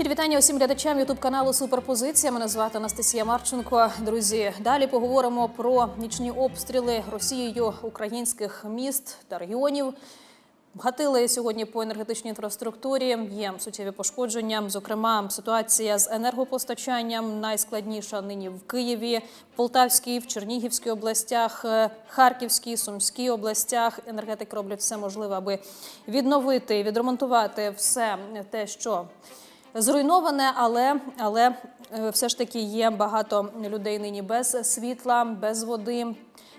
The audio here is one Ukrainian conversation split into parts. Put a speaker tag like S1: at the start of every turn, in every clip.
S1: Щирі вітання усім глядачам Ютуб каналу Суперпозиція. Мене звати Анастасія Марченко. Друзі, далі поговоримо про нічні обстріли Росією українських міст та регіонів. Гатили сьогодні по енергетичній інфраструктурі. Є суттєві пошкодження. Зокрема, ситуація з енергопостачанням найскладніша нині в Києві, Полтавській, в Чернігівській областях, е, Харківській, Сумській областях. Енергетики роблять все можливе, аби відновити, відремонтувати все те, що зруйноване, але, але е, все ж таки є багато людей нині без світла, без води.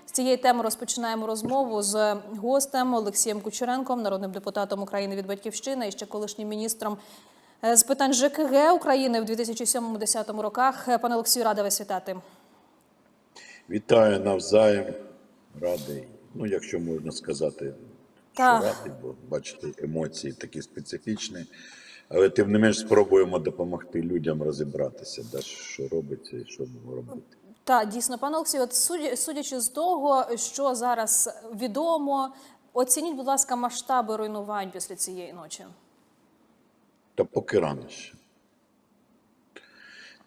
S1: З цієї теми розпочинаємо розмову з гостем Олексієм Кучеренком, народним депутатом України від Батьківщини і ще колишнім міністром е, з питань ЖКГ України в 2007-2010 роках. Пане Олексію, рада вас вітати.
S2: Вітаю навзаєм, радий. Ну, якщо можна сказати, що радий, бо бачите, емоції такі специфічні. Але тим не менш спробуємо допомогти людям розібратися, да, що робиться і що робити.
S1: Так, дійсно, пане Олексію, от судячи з того, що зараз відомо, оцініть, будь ласка, масштаби руйнувань після цієї ночі.
S2: Та поки рано ще.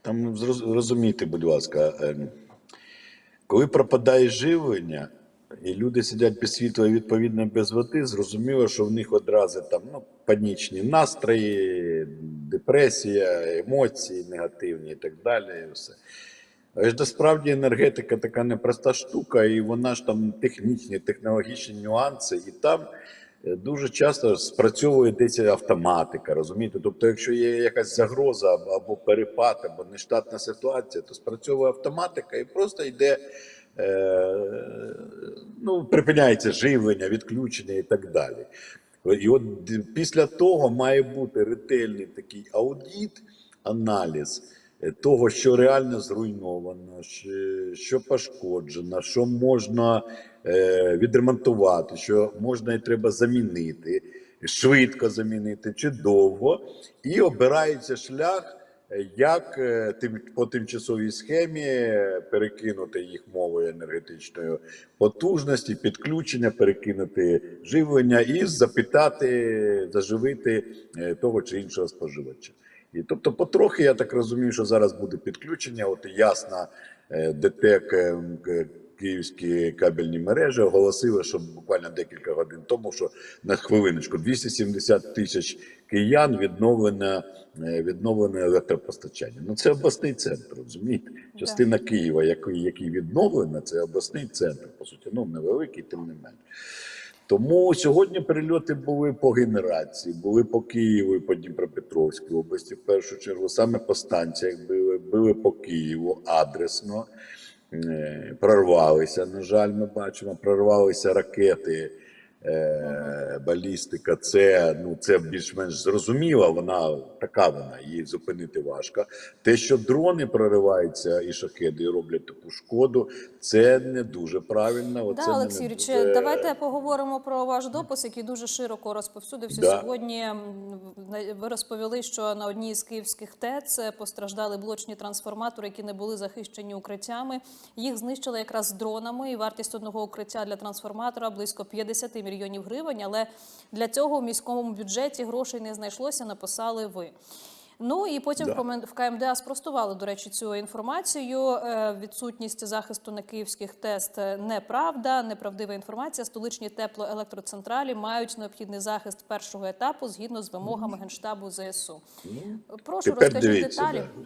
S2: Там зроз- розумійте, будь ласка, ем, коли пропадає живлення, і люди сидять без світла і відповідно без води, зрозуміло, що в них одразу там ну, панічні настрої, депресія, емоції негативні і так далі. І все. Але ж насправді енергетика така непроста штука, і вона ж там технічні, технологічні нюанси, і там е, дуже часто спрацьовує десь автоматика, розумієте? Тобто, якщо є якась загроза або перепад, або нештатна ситуація, то спрацьовує автоматика і просто йде. Е, ну, припиняється живлення, відключення і так далі. І от після того має бути ретельний такий аудіт, аналіз е, того, що реально зруйновано, що- пошкоджено, що можна е, відремонтувати, що можна і треба замінити, швидко замінити чи довго, і обирається шлях. Е, Як е, по тимчасовій схемі е, перекинути їх мовою енергетичною потужності, підключення, перекинути живлення і запитати, заживити того чи іншого споживача. І тобто, потрохи я так розумію, що зараз буде підключення. От ясно, е, ДТЕК е, к- Київські кабельні мережі оголосили, що буквально декілька годин тому, що на хвилиночку 270 тисяч киян відновлено, е, відновлено електропостачання. Ну це обласний центр, розумієте? Частина Києва, який, який відновлена, це обласний центр, по суті, ну невеликий, тим не менше. Тому сьогодні перельоти були по генерації, були по Києву і по Дніпропетровській області, в першу чергу, саме по станціях били, били по Києву адресно, прорвалися. На жаль, ми бачимо, прорвалися ракети. Е, балістика, це ну це більш-менш зрозуміло. Вона така вона, її зупинити важко. Те, що дрони прориваються і шахеди і роблять таку шкоду, це не дуже правильно. Оце
S1: Да, Олексій Юрійович,
S2: дуже-
S1: давайте поговоримо про ваш допис, який дуже широко розповсюдився
S2: Да.
S1: сьогодні. Ви розповіли, що на одній з київських ТЕЦ постраждали блочні трансформатори, які не були захищені укриттями. Їх знищили якраз дронами, і вартість одного укриття для трансформатора близько 50 мільйонів гривень. Але для цього в міському бюджеті грошей не знайшлося. Написали ви. Ну і потім
S2: Да.
S1: в КМДА спростували, до речі, цю інформацію. Е, Відсутність захисту на київських тест неправда, неправдива інформація. Столичні теплоелектроцентралі мають необхідний захист першого етапу згідно з вимогами генштабу ЗСУ. Прошу
S2: Тепер
S1: розкажіть
S2: дивіться,
S1: деталі.
S2: Да.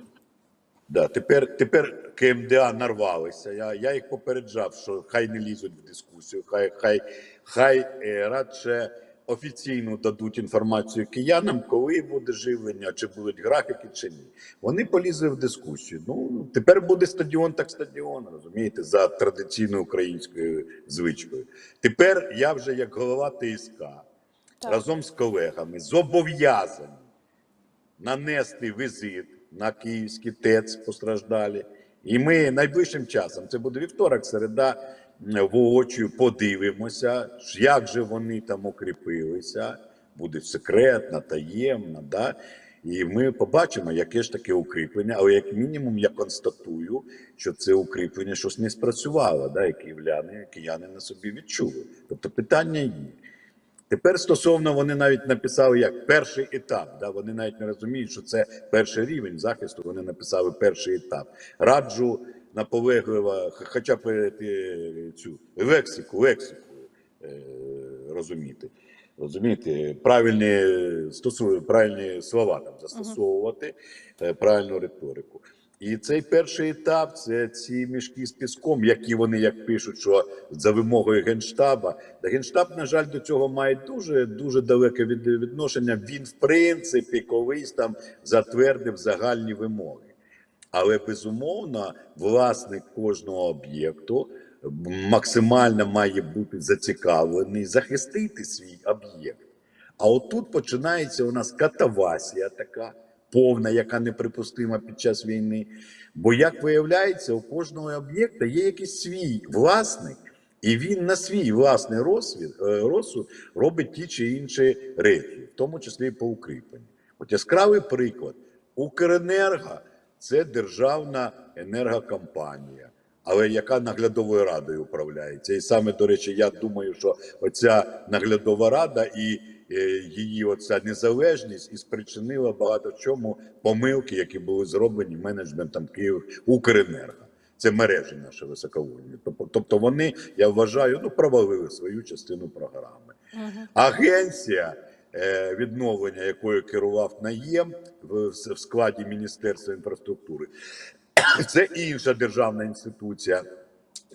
S2: Да, тепер, тепер КМДА нарвалися. Я, я їх попереджав, що хай не лізуть в дискусію, хай, хай, хай е, радше офіційно дадуть інформацію киянам, коли буде живлення, чи будуть графіки, чи ні. Вони полізли в дискусію. Ну тепер буде стадіон, так стадіон, розумієте, за традиційною українською звичкою. Тепер я вже як голова ТСК
S1: Так.
S2: разом з колегами зобов'язаний нанести візит на київські ТЕЦ постраждалі. І ми найближчим часом, це буде вівторок, середа, м, воочию подивимося, як же вони там укріпилися. Буде секретно, таємно, да? І ми побачимо, яке ж таке укріплення, але як мінімум я констатую, що це укріплення щось не спрацювало, да? київляни, кияни на собі відчули. Тобто питання є. Тепер стосовно вони навіть написали як перший етап. Да? Вони навіть не розуміють, що це перший рівень захисту. Вони написали перший етап. Раджу наполегливо, х- хоча б е, цю лексику, лексику е, розуміти. Розумієте, правильні стосую, правильні слова там застосовувати, е, правильну риторику. І цей перший етап це ці мішки з піском, які вони як пишуть, що за вимогою генштаба. Та генштаб, на жаль, до цього має дуже дуже далеке від, відношення. Він, в принципі, колись там затвердив загальні вимоги. Але безумовно, власник кожного об'єкту максимально має бути зацікавлений захистити свій об'єкт. А отут починається у нас катавасія така повна, яка неприпустима під час війни. Бо, як виявляється, у кожного об'єкта є якийсь свій власник, і він на свій власний розсвіт, е, розсуд робить ті чи інші речі, в тому числі і по укріпленню. От яскравий приклад: Укренерго це державна енергокомпанія. Але яка наглядовою радою управляється? І саме до речі, я думаю, що оця наглядова рада і е, її оця незалежність і спричинила багато в чому помилки, які були зроблені менеджментом Київ Укренерго. Це мережі наші високовольні. Тобто, вони, я вважаю, ну провалили свою частину програми. Агенція відновлення, якою керував наєм в, в складі Міністерства інфраструктури, це інша державна інституція,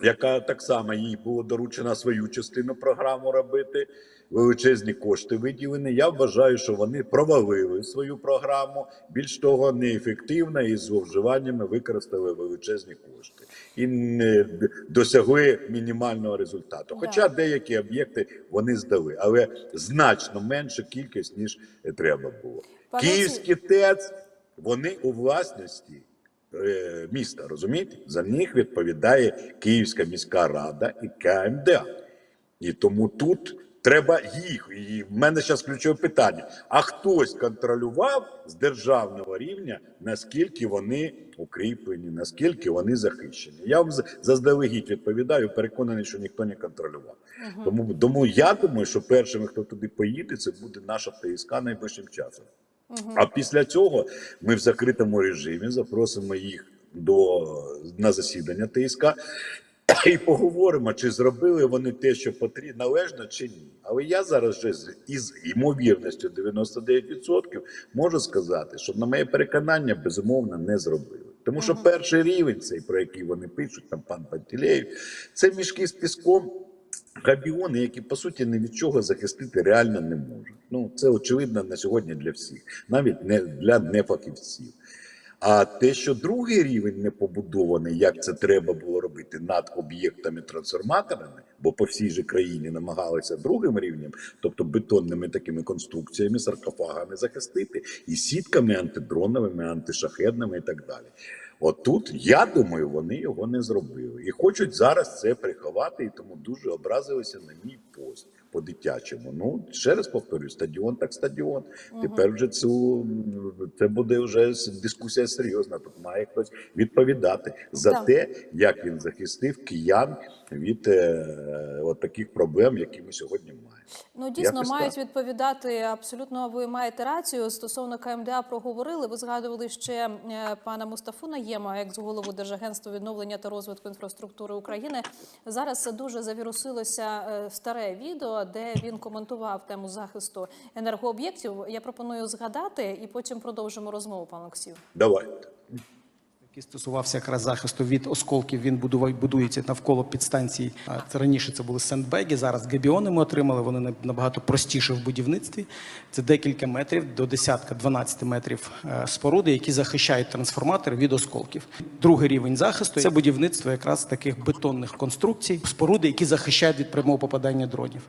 S2: яка так само їй було доручено свою частину програму робити. Величезні кошти виділені. Я вважаю, що вони провалили свою програму. Більш того, неефективно і з зловживаннями використали величезні кошти і не досягли мінімального результату. Хоча деякі об'єкти вони здали, але значно менша кількість ніж треба було.
S1: Пане
S2: Київські ТЕЦ вони у власності е, міста. Розумієте? За них відповідає Київська міська рада і КМДА. І тому тут треба їх. І в мене зараз ключове питання: а хтось контролював з державного рівня, наскільки вони укріплені, наскільки вони захищені? Я вам заздалегідь відповідаю, переконаний, що ніхто не контролював. Тому, тому я думаю, що першими, хто туди поїде, це буде наша ТСК найближчим часом. А після цього ми в закритому режимі запросимо їх до на засідання ТСК і поговоримо, чи зробили вони те, що потрібно належно, чи ні. Але я зараз вже із ймовірністю 99% можу сказати, що на моє переконання безумовно не зробили. Тому що перший рівень, цей про який вони пишуть, там пан Пантелеєв, це мішки з піском. Габіони, які по суті ні від чого захистити реально не можуть. Ну це очевидно на сьогодні для всіх, навіть не для нефахівців. А те, що другий рівень не побудований, як це треба було робити над об'єктами трансформаторами, бо по всій же країні намагалися другим рівнем, тобто бетонними такими конструкціями, саркофагами захистити, і сітками антидроновими, антишахедними і так далі. Отут, я думаю, вони його не зробили і хочуть зараз це приховати, і тому дуже образилися на мій пост по дитячому. Ну ще раз повторюю, стадіон так стадіон. Тепер вже цю це буде вже дискусія серйозна. Тут має хтось відповідати за
S1: Так.
S2: те, як він захистив киян від е, от таких проблем, які ми сьогодні маємо.
S1: Ну дійсно
S2: Якось
S1: мають
S2: так.
S1: відповідати абсолютно. Ви маєте рацію стосовно КМДА. Проговорили. Ви згадували ще е, пана Мустафу Наєма, як з голову Держагентства відновлення та розвитку інфраструктури України. Зараз дуже завірусилося е, старе відео, де він коментував тему захисту енергооб'єктів. Я пропоную згадати і потім продовжимо розмову, пан Олексію.
S2: Давайте.
S3: Який стосувався якраз захисту від осколків. Він будується навколо підстанцій. Це раніше це були сендбеги. Зараз габіони ми отримали. Вони на- набагато простіше в будівництві. Це декілька метрів до десятка 12 метрів е, споруди, які захищають трансформатори від осколків. Другий рівень захисту це будівництво якраз таких бетонних конструкцій, споруди, які захищають від прямого попадання дронів.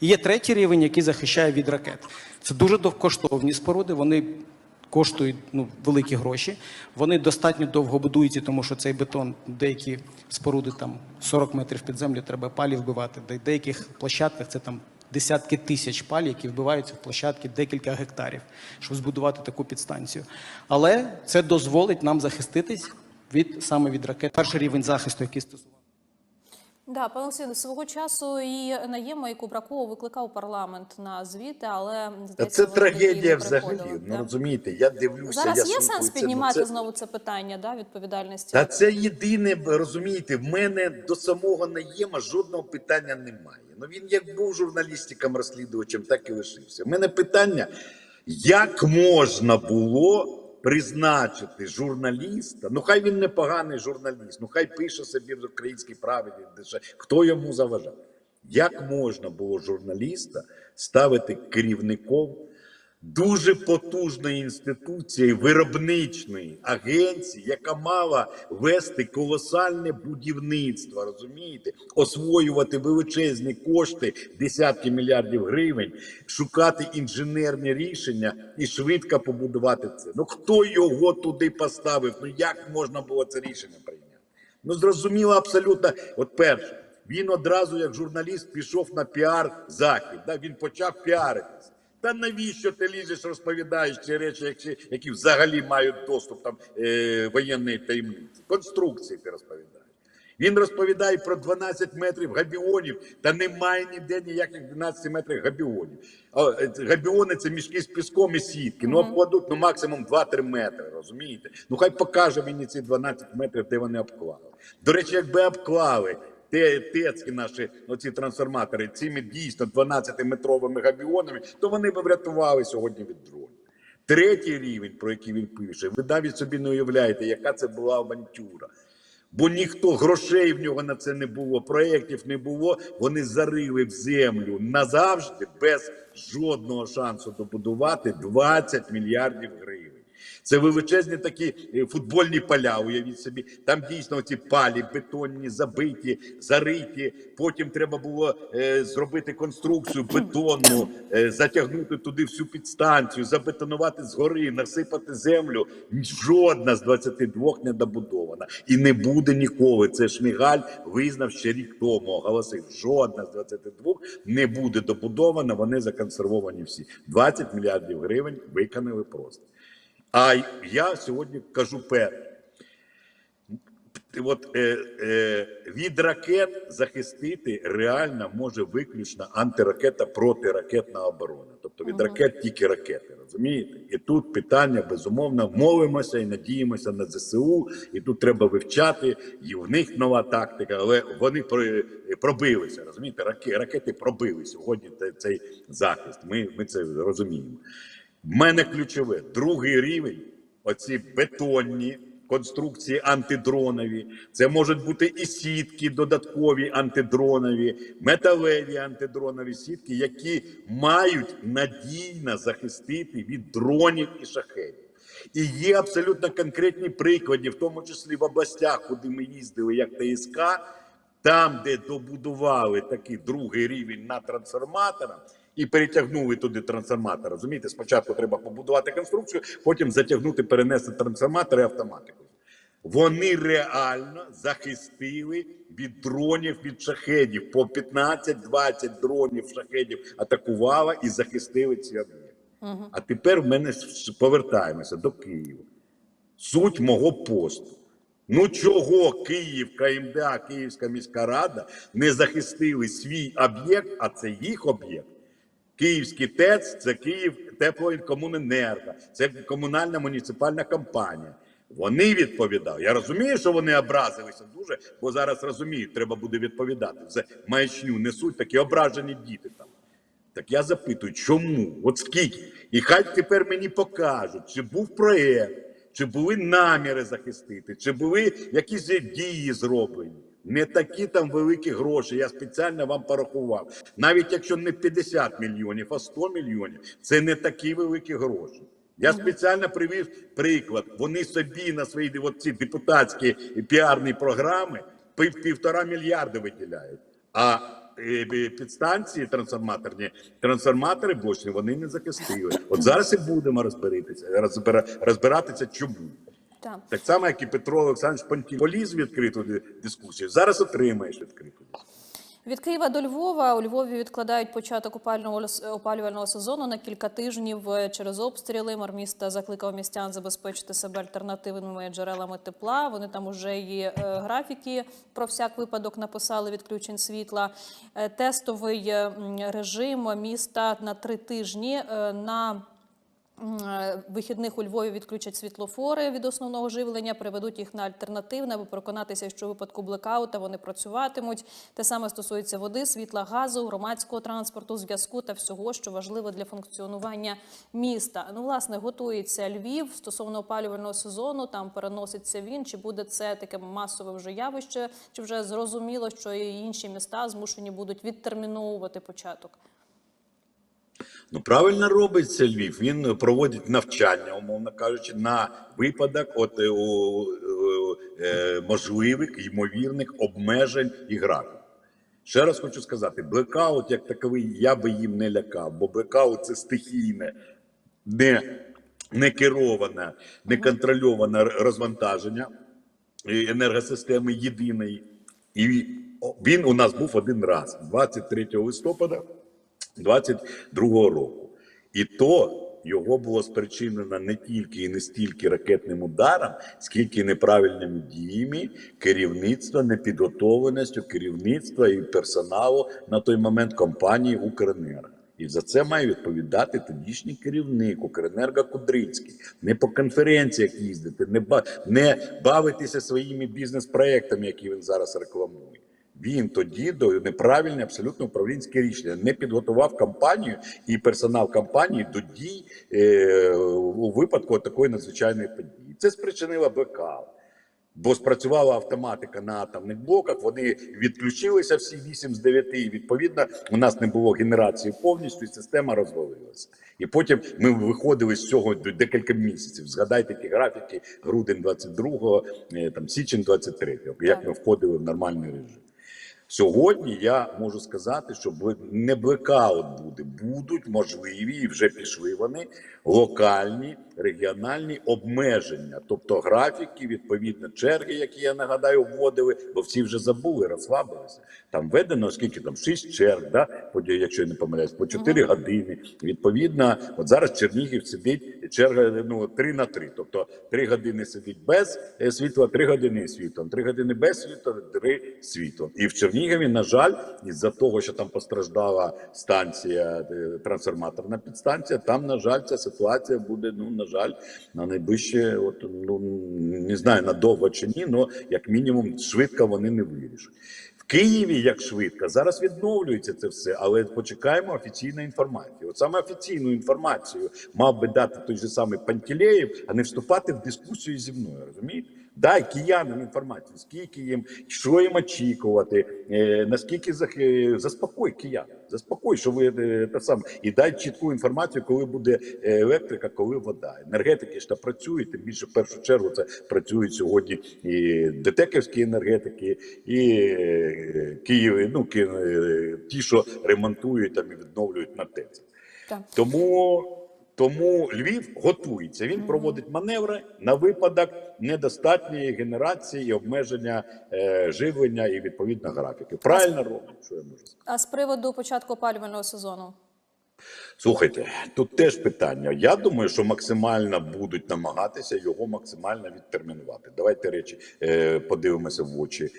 S3: І є третій рівень, який захищає від ракет. Це дуже довкоштовні споруди. Вони коштують ну, великі гроші. Вони достатньо довго будуються, тому що цей бетон, деякі споруди там 40 метрів під землю треба палі вбивати. Де деяких площадках це там десятки тисяч паль, які вбиваються в площадки декілька гектарів, щоб збудувати таку підстанцію. Але це дозволить нам захиститись від саме від ракет. Перший рівень захисту, який стосувався.
S1: Да, пане Олексію, свого часу і Наєма, і Кубракова викликав парламент на звіти, але здається,
S2: це трагедія взагалі.
S1: приходили,
S2: Ну розумієте, я дивлюся.
S1: Зараз
S2: я
S1: є
S2: слухаю
S1: сенс
S2: ну,
S1: піднімати
S2: це-
S1: знову це питання да, відповідальності?
S2: Та це єдине, розумієте, в мене до самого наєма жодного питання немає. Ну він як був журналістиком розслідувачем, так і лишився. У мене питання: як можна було призначити журналіста? Ну хай він не поганий журналіст, ну хай пише собі в українській правді, хто йому заважав? Як можна було журналіста ставити керівником дуже потужної інституції, виробничної агенції, яка мала вести колосальне будівництво, розумієте, освоювати величезні кошти, десятки мільярдів гривень, шукати інженерні рішення і швидко побудувати це. Ну хто його туди поставив? Ну як можна було це рішення прийняти? Ну зрозуміло абсолютно. От перше, він одразу, як журналіст, пішов на піар захід. Да? Він почав піаритися. Та навіщо ти лізеш, розповідаєш ці речі, які, які взагалі мають доступ там е, воєнної таємниці? Конструкції ти розповідаєш. Він розповідає про 12 метрів габіонів, та немає ніде ніяких 12 метрів габіонів. Е, Габіони це мішки з піском і сітки. Ну обкладуть ну, максимум 2-3 метри, розумієте? Ну хай покаже мені ці 12 метрів, де вони обклали. До речі, якби обклали те, тецькі наші оці трансформатори цими дійсно 12-метровими габіонами, то вони б врятували сьогодні від дронів. Третій рівень, про який він пише, ви навіть собі не уявляєте, яка це була авантюра. Бо ніхто грошей в нього на це не було, проєктів не було. Вони зарили в землю назавжди без жодного шансу добудувати 20 мільярдів гривень. Це величезні такі е, футбольні поля. Уявіть собі, там дійсно ці палі бетонні, забиті, зариті. Потім треба було е, зробити конструкцію бетонну, е, затягнути туди всю підстанцію, забетонувати згори, насипати землю. Жодна з 22 не добудована і не буде ніколи. Це Шмигаль визнав ще рік тому. Оголосив, жодна з 22 не буде добудована. Вони законсервовані всі. 20 мільярдів гривень виконали просто. А я сьогодні кажу перше. От е, е, від ракет захистити реально може виключно антиракета протиракетна оборона. Тобто від ракет тільки ракети, розумієте? І тут питання безумовно молимося і надіємося на ЗСУ, і тут треба вивчати, і в них нова тактика, але вони пробилися. Розумієте, Раке- ракети пробили сьогодні цей захист. Ми, ми це розуміємо. В мене ключове другий рівень оці бетонні конструкції антидронові. Це можуть бути і сітки додаткові антидронові, металеві антидронові сітки, які мають надійно захистити від дронів і шахетів. І є абсолютно конкретні приклади, в тому числі в областях, куди ми їздили як ТСК, там, де добудували такий другий рівень на трансформаторах і перетягнули туди трансформатор. Розумієте, спочатку треба побудувати конструкцію, потім затягнути, перенести трансформатор і автоматику. Вони реально захистили від дронів від шахедів. По 15-20 дронів шахедів атакувала і захистили ці об'єкти. А тепер в мене повертаємося до Києва. Суть мого посту. Ну чого Київ, КМДА, Київська міська рада не захистили свій об'єкт, а це їх об'єкт. Київський ТЕЦ це Київ теплоінкомуненерго, це комунальна муніципальна компанія. Вони відповідали. Я розумію, що вони образилися дуже, бо зараз розуміють, треба буде відповідати. Це маячню несуть такі ображені діти там. Так я запитую, чому? От скільки? І хай тепер мені покажуть, чи був проєкт, чи були наміри захистити, чи були якісь дії зроблені. Не такі там великі гроші. Я спеціально вам порахував. Навіть якщо не 50 мільйонів, а 100 мільйонів, це не такі великі гроші. Я спеціально привів приклад. Вони собі на свої ці депутатські піарні програми пів, півтора мільярда виділяють. А е, підстанції трансформаторні, трансформатори блочні вони не захистили. От зараз і будемо розбиратися, розбира, розбиратися чому.
S1: Так.
S2: Так само, як і Петро Олександрович Пантін поліз відкриту дискусію. Зараз отримаєш відкриту дискусію.
S1: Від Києва до Львова у Львові відкладають початок опалювального с- опалювального сезону на кілька тижнів через обстріли. Мер міста закликав містян забезпечити себе альтернативними джерелами тепла. Вони там уже і е, графіки про всяк випадок написали відключень світла. Е, Тестовий режим міста на три тижні е, на Вихідних у Львові відключать світлофори від основного живлення, переведуть їх на альтернативне, аби переконатися, що у випадку блекаута вони працюватимуть. Те саме стосується води, світла, газу, громадського транспорту, зв'язку та всього, що важливо для функціонування міста. Ну, власне, готується Львів стосовно опалювального сезону. Там переноситься він. Чи буде це таке масове вже явище? Чи вже зрозуміло, що і інші міста змушені будуть відтерміновувати початок?
S2: Ну, правильно робиться Львів. Він проводить навчання, умовно кажучи, на випадок от, е, у, е, можливих ймовірних обмежень і графіків. Ще раз хочу сказати: блекаут як таковий я би їм не лякав, бо блекаут це стихійне, не, не кероване, не контрольоване розвантаження енергосистеми єдиної. І він у нас був один раз, 23 листопада 22 року. І то його було спричинено не тільки і не стільки ракетним ударом, скільки неправильними діями керівництва, непідготовленістю керівництва і персоналу на той момент компанії Укренерго. І за це має відповідати тодішній керівник Укренерго Кудрицький. Не по конференціях їздити, не бавитися своїми бізнес-проектами, які він зараз рекламує. Він тоді до неправильне абсолютно управлінське рішення не підготував компанію і персонал компанії до дій е, у випадку такої надзвичайної події. Це спричинило блекаут. Бо спрацювала автоматика на атомних блоках. Вони відключилися всі 8 з 9, і відповідно у нас не було генерації повністю, і система розвалилася. І потім ми виходили з цього декілька місяців. Згадайте ті графіки грудень 22-го, е, там січень 23-го, як ми входили в нормальний режим. Сьогодні я можу сказати, що не блекаут буде, будуть можливі і вже пішли вони локальні регіональні обмеження, тобто графіки, відповідно черги, які я нагадаю, вводили, бо всі вже забули, розслабилися. Там введено скільки там 6 черг, да, якщо я не помиляюсь, по 4 години. Відповідно, от зараз Чернігів сидить черга ну 3 на 3, тобто 3 години сидить без е, світла, 3 години світлом, 3 години без світла, 3 світлом. І в Чернігові, на жаль, із-за того, що там постраждала станція, е, трансформаторна підстанція, там, на жаль, ця ситуація буде, ну, на жаль, на найближче, от, ну, не знаю, надовго чи ні, але як мінімум швидко вони не вирішать. В Києві як швидко зараз відновлюється це все, але почекаємо офіційної інформації. От саме офіційну інформацію мав би дати той же самий Пантелеєв, а не вступати в дискусію зі мною. Розумієте? Дай киянам інформацію, скільки їм, що їм очікувати, е, наскільки зах... е, заспокой киян, заспокой, що ви е, те саме, і дай чітку інформацію, коли буде е, електрика, коли вода. Енергетики ж та працюють, тим більше в першу чергу це працюють сьогодні і детеківські енергетики, і е, Київ, ну ті, що ремонтують там і відновлюють на ТЕЦ.
S1: Так.
S2: Тому, тому Львів готується. Він проводить маневри на випадок недостатньої генерації і обмеження е, живлення і відповідно графіки. Правильно робить, що я можу сказати.
S1: А з приводу початку опалювального сезону?
S2: Слухайте, тут теж питання. Я думаю, що максимально будуть намагатися його максимально відтермінувати. Давайте речі е, подивимося в очі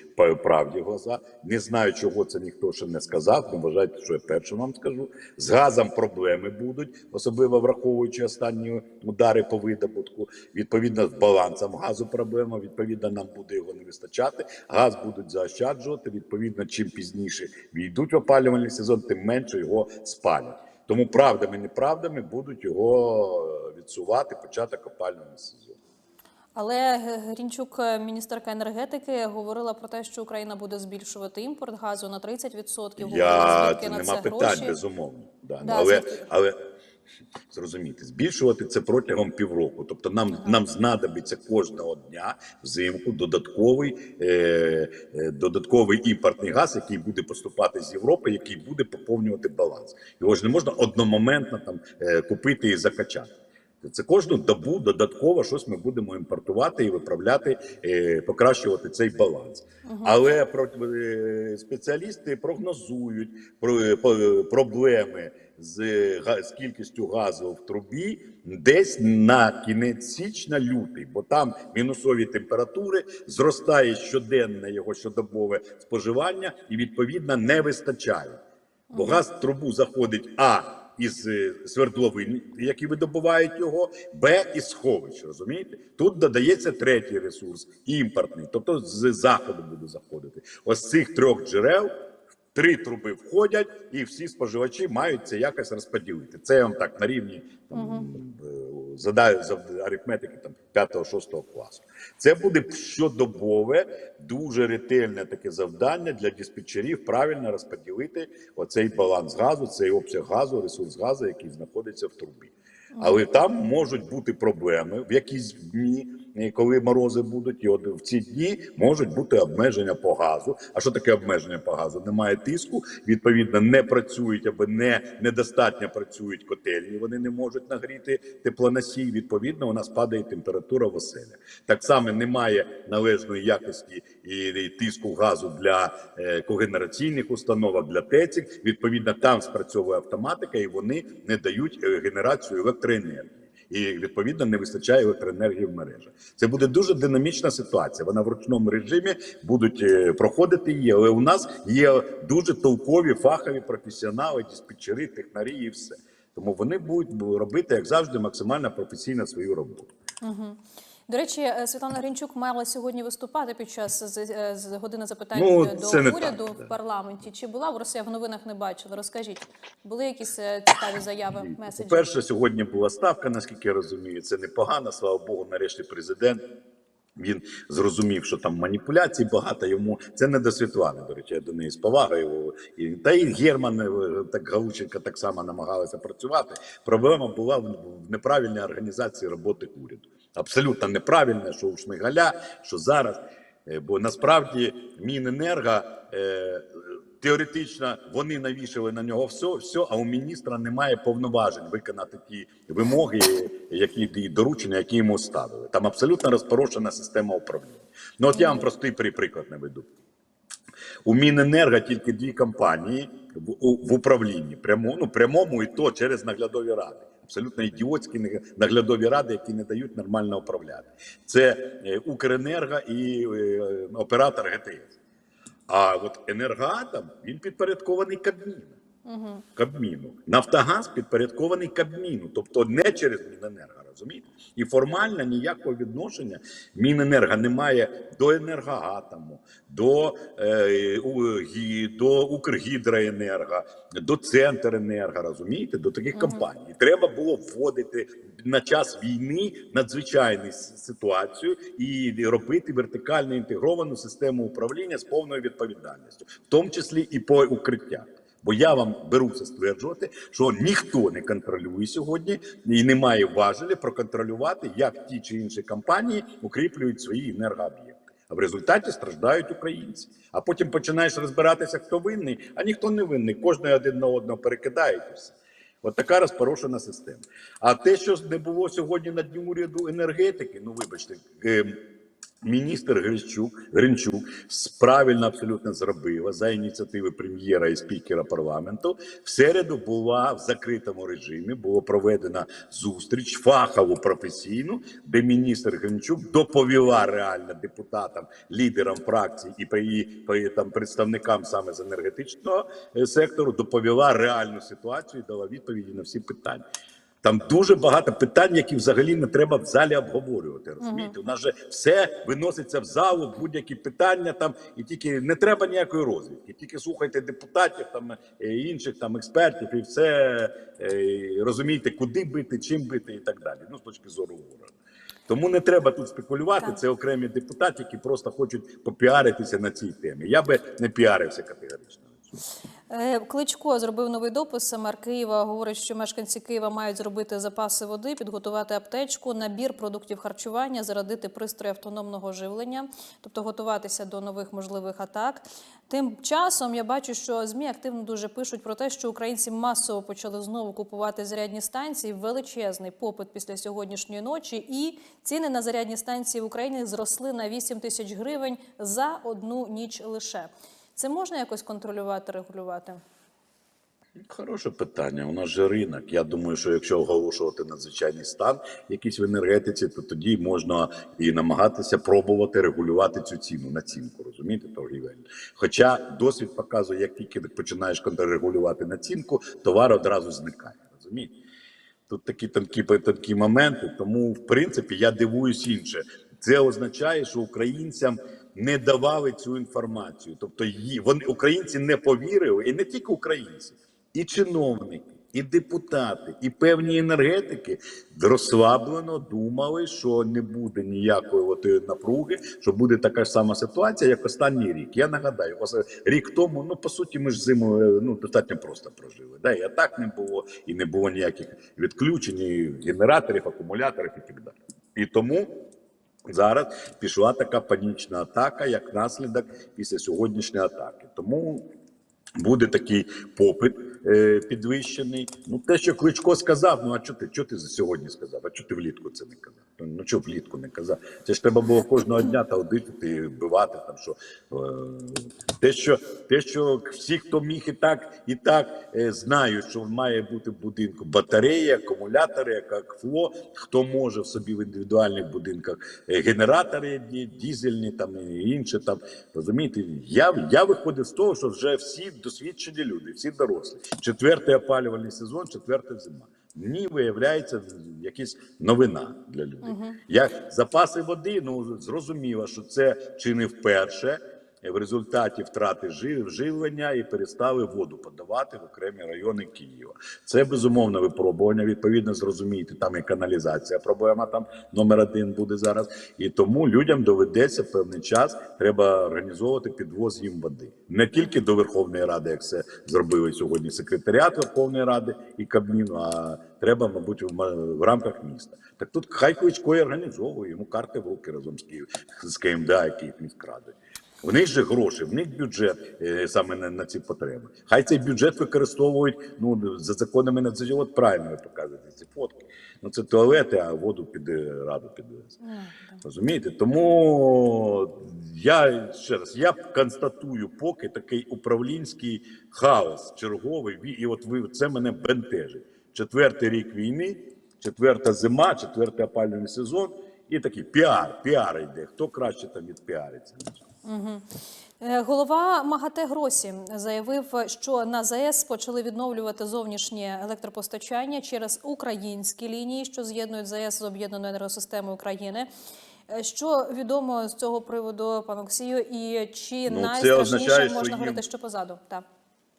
S2: правді в глаза. Не знаю, чого це ніхто ще не сказав. але вважайте, що я першим вам скажу. З газом проблеми будуть, особливо враховуючи останні удари по видобутку. Відповідно, з балансом газу проблема. Відповідно, нам буде його не вистачати. Газ будуть заощаджувати. Відповідно, чим пізніше війдуть в опалювальний сезон, тим менше його спалять. Тому правдами, неправдами будуть його е, відсувати початок опального сезону.
S1: Але Грінчук, е, міністерка енергетики, говорила про те, що Україна буде збільшувати імпорт газу на 30%.
S2: Я це
S1: на це
S2: питань,
S1: гроші.
S2: безумовно. Да.
S1: Да,
S2: але,
S1: звідки?
S2: але зрозумійте, збільшувати це протягом півроку. Тобто нам, нам знадобиться кожного дня взимку додатковий, е, е, додатковий імпортний газ, який буде поступати з Європи, який буде поповнювати баланс. Його ж не можна одномоментно там е, купити і закачати. Це кожну добу додатково щось ми будемо імпортувати і виправляти, е, покращувати цей баланс. Але е, спеціалісти прогнозують проблеми з, з кількістю газу в трубі десь на кінець січня лютий, бо там мінусові температури, зростає щоденне його щодобове споживання і відповідно не вистачає. Бо газ в трубу заходить А із е, свердловин, які видобувають його, Б із сховищ. Розумієте? Тут додається третій ресурс імпортний, тобто з заходу буде заходити. Ось цих трьох джерел. Три труби входять, і всі споживачі мають це якось розподілити. Це я вам так на рівні там, е, задаю за арифметики там 5-6 класу. Це буде щодобове, дуже ретельне таке завдання для диспетчерів правильно розподілити оцей баланс газу, цей обсяг газу, ресурс газу, який знаходиться в трубі. Але там можуть бути проблеми в якісь дні, коли морози будуть, і от в ці дні можуть бути обмеження по газу. А що таке обмеження по газу? Немає тиску, відповідно, не працюють або не недостатньо працюють котельні. Вони не можуть нагріти теплоносій. Відповідно, у нас падає температура в оселях. Так само немає належної якості і, тиску газу для е, когенераційних установок для ТЕЦів. Відповідно, там спрацьовує автоматика, і вони не дають е, генерацію електроенергії. І відповідно не вистачає електроенергії в мережах. Це буде дуже динамічна ситуація. Вона в ручному режимі будуть е, проходити її, але у нас є дуже толкові фахові професіонали, диспетчери, технарі і все. Тому вони будуть робити, як завжди, максимально професійно свою роботу.
S1: До речі, е, Світлана Гринчук мала сьогодні виступати під час з, е, з години запитань
S2: Ну,
S1: до уряду
S2: так,
S1: в парламенті. Чи була в Росії в новинах не бачила? Розкажіть, були якісь е, цікаві заяви, меседжі?
S2: По-перше, сьогодні була ставка, наскільки я розумію, це непогано. Слава Богу, нарешті президент. Він зрозумів, що там маніпуляцій багато йому. Це не до Світлани, до речі, я до неї з повагою. І, та і Герман е, так Галученка так само намагалися працювати. Проблема була в неправильній організації роботи уряду. Абсолютно неправильне, що у Шмигаля, що зараз. Е, Бо насправді Міненерго е, теоретично вони навішали на нього все, все, а у міністра немає повноважень виконати ті вимоги, які і доручення, які йому ставили. Там абсолютно розпорошена система управління. Ну от я вам простий при- приклад наведу. У Міненерго тільки дві компанії в, управлінні, прямо, ну, прямому і то через наглядові ради. Абсолютно ідіотські наглядові ради, які не дають нормально управляти. Це е, Укренерго і е, оператор ГТС. А от енергоатом він підпорядкований Кабміну. Кабміну. Нафтогаз підпорядкований Кабміну, тобто не через Міненерго, розумієте? І формально ніякого відношення Міненерго не має до енергоатому, до, е, у- гі- до Укргідроенерго, до Центренерго, розумієте, до таких компаній. Треба було вводити на час війни надзвичайну ситуацію і робити вертикально інтегровану систему управління з повною відповідальністю, в тому числі і по укриттях. Бо я вам беруся стверджувати, що ніхто не контролює сьогодні і не має важелі проконтролювати, як ті чи інші компанії укріплюють свої енергооб'єкти. А в результаті страждають українці. А потім починаєш розбиратися, хто винний, а ніхто не винний. Кожен один на одного перекидає і. От така розпорошена система. А те, що не було сьогодні на дні уряду енергетики, ну вибачте, е, міністр Грищук, Гринчук правильно абсолютно зробила за ініціативи прем'єра і спікера парламенту. В середу була в закритому режимі, було проведена зустріч фахову професійну, де міністр Гринчук доповіла реально депутатам, лідерам фракцій і при- і при- там представникам саме з енергетичного е, сектору, доповіла реальну ситуацію і дала відповіді на всі питання. Там дуже багато питань, які взагалі не треба в залі обговорювати. Розумієте, у нас же все виноситься в залу, будь-які питання там, і тільки не треба ніякої розвідки. Тільки слухайте депутатів, там е, інших там експертів, і все е, розумієте, куди бити, чим бити і так далі. Ну з точки зору ворога. Тому не треба тут спекулювати.
S1: Так.
S2: Це окремі депутати, які просто хочуть попіаритися на цій темі. Я би не піарився категорично.
S1: Е, Кличко зробив новий допис. Мер Києва говорить, що мешканці Києва мають зробити запаси води, підготувати аптечку, набір продуктів харчування, зарядити пристрої автономного живлення, тобто готуватися до нових можливих атак. Тим часом я бачу, що змі активно дуже пишуть про те, що українці масово почали знову купувати зарядні станції. Величезний попит після сьогоднішньої ночі, і ціни на зарядні станції в Україні зросли на 8 тисяч гривень за одну ніч лише. Це можна якось контролювати, регулювати?
S2: Хороше питання. У нас же ринок. Я думаю, що якщо оголошувати надзвичайний стан якийсь в енергетиці, то тоді можна і намагатися пробувати регулювати цю ціну націнку, розумієте, торгівельну. Хоча досвід показує, як тільки починаєш контррегулювати націнку, товар одразу зникає. Розумієте? Тут такі тонкі, тонкі моменти. Тому, в принципі, я дивуюсь інше. Це означає, що українцям не давали цю інформацію. Тобто, її вони українці не повірили, і не тільки українці, і чиновники, і депутати, і певні енергетики розслаблено думали, що не буде ніякої от е, напруги, що буде така ж сама ситуація, як останній рік. Я нагадаю, ос- рік тому, ну по суті, ми ж зиму е, ну достатньо просто прожили. Да, і атак не було, і не було ніяких відключень, і генераторів, акумуляторів і так далі. І тому. Зараз пішла така панічна атака, як наслідок після сьогоднішньої атаки. Тому буде такий попит е, підвищений. Ну, те, що Кличко сказав, ну а що ти, що ти за сьогодні сказав? А що ти влітку це не казав? Ну, Ну чого влітку не казав? Це ж треба було кожного дня та аудитити, вбивати там, що е, те, що те, що всі, хто міг і так, і так е, знають, що має бути в будинку батареї, акумулятори, як фло, хто може в собі в індивідуальних будинках генератори дізельні там і інше там. Розумієте, я, я виходив з того, що вже всі досвідчені люди, всі дорослі. Четвертий опалювальний сезон, четверта зима. Мені виявляється якась новина для людей. Як запаси води, ну зрозуміло, що це чи не вперше. В результаті втрати жи- живлення і перестали воду подавати в окремі райони Києва. Це безумовне випробування. Відповідно, зрозумієте, там і каналізація. Проблема там номер один буде зараз. І тому людям доведеться певний час. Треба організовувати підвоз їм води не тільки до Верховної Ради, як це зробили сьогодні секретаріат Верховної Ради і Кабміну, а треба, мабуть, в, рамках міста. Так тут хай Кличко і організовує йому карти в руки разом з Київ з КМДА, який міськрадою. В них же гроші, в них бюджет е, саме на, на ці потреби. Хай цей бюджет використовують ну за законами на це от правильно ви показуєте ці фотки. Ну це туалети, а воду під е, раду підвезти. Розумієте? Тому я ще раз я констатую поки такий управлінський хаос черговий. І от ви це мене бентежить. Четвертий рік війни, четверта зима, четвертий опалювальний сезон. І такий піар, піар йде. Хто краще там відпіариться?
S1: Е, Голова МАГАТЕ Гросі заявив, що на ЗАЕС почали відновлювати зовнішнє електропостачання через українські лінії, що з'єднують ЗАЕС з об'єднаною енергосистемою України. Е, Що відомо з цього приводу, пан Оксію, і чи
S2: Ну,
S1: найстрашніше
S2: означає,
S1: можна
S2: їм-
S1: говорити, що позаду? Так.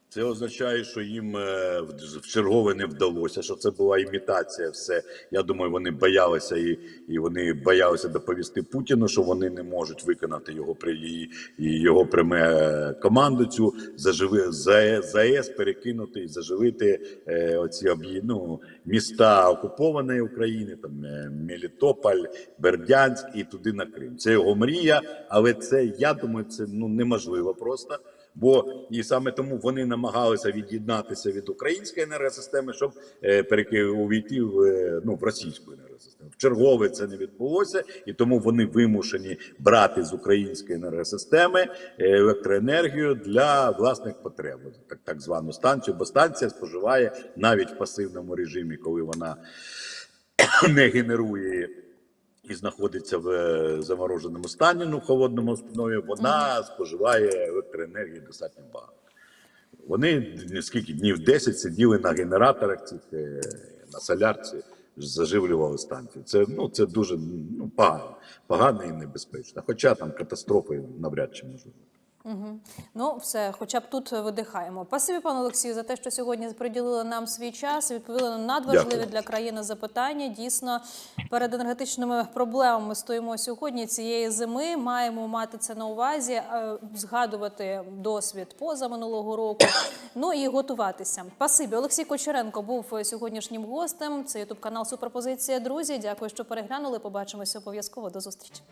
S2: Це означає, що їм е, в- чергове не вдалося, що це була імітація. Все я думаю, вони боялися і, і вони боялися доповісти Путіну, що вони не можуть виконати його при і, його пряме е, команду цю заживи за ЗАЕС перекинути і заживити е, оці об'ї- ну, міста окупованої України, там е, Мелітополь, Бердянськ і туди на Крим. Це його мрія, але це я думаю, це ну неможливо просто. Бо і саме тому вони намагалися від'єднатися від української енергосистеми, щоб е, увійти в, е, ну, в російську енергосистему. В чергове це не відбулося, і тому вони вимушені брати з української енергосистеми е, електроенергію для власних потреб, так, так звану станцію. Бо станція споживає навіть в пасивному режимі, коли вона не генерує і знаходиться в е, замороженому стані, ну в холодному основі, вона споживає електроенергії достатньо багато. Вони скільки днів 10 сиділи на генераторах цих е, на солярці, заживлювали станцію. Це ну це дуже ну погано, погано і небезпечно. Хоча там катастрофи навряд чи можливо.
S1: Ну, все, хоча б тут видихаємо. Спасибі, пане Олексію, за те, що сьогодні приділили нам свій час відповіли на надважливі
S2: Дякую.
S1: для країни запитання. Дійсно, перед енергетичними проблемами стоїмо сьогодні цієї зими. Маємо мати це на увазі, е, згадувати досвід поза минулого року. Ну і готуватися. Спасибі. Олексій Кочеренко був сьогоднішнім гостем. Це ютуб канал Суперпозиція. Друзі, дякую, що переглянули. Побачимося обов'язково. До зустрічі.